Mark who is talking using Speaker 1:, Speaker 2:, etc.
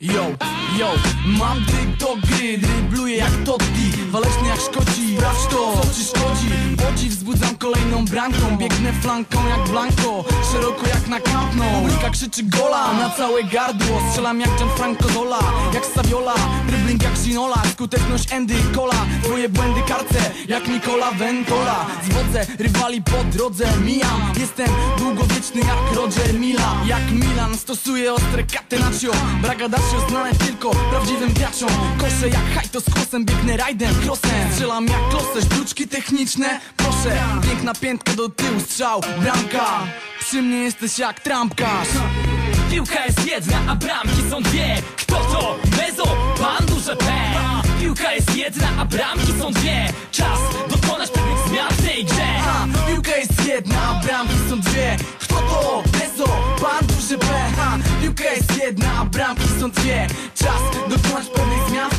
Speaker 1: Yo, yo, mam dyk do gry, drybluję jak Totti Waleczny jak Szkoci, sprawdź to, co ci szkodzi. Łodzi wzbudzam kolejną bramką, biegnę flanką jak Blanco Szeroko jak na Camp Nou, krzyczy gola na całe gardło Strzelam jak Gianfranco Zola, jak Saviola jak Ginola, skuteczność Andy Cola. Twoje błędy karce, jak Nicola Ventola. Zwodzę rywali po drodze, mijam. Jestem długowieczny jak Roger Mila Jak Milan, stosuję ostre catenaccio Bragadacio znane tylko prawdziwym graczom Koszę jak hajto z kłosem, biegnę rajdem, crossem Strzelam jak klosę, sztuczki techniczne. Proszę, piękna piętka do tyłu, strzał, bramka. Przy mnie jesteś jak trampkarz.
Speaker 2: Piłka jest jedna, a bramki są dwie. Kto to? Piłka jest jedna, a bramki są dwie. Czas dokonać pewnych zmian w tej grze.
Speaker 1: Ha, Piłka jest jedna, a bramki są dwie. Kto to? Bezo, pan duży ha, Piłka jest jedna, a bramki są dwie. Czas dokonać pewnych zmian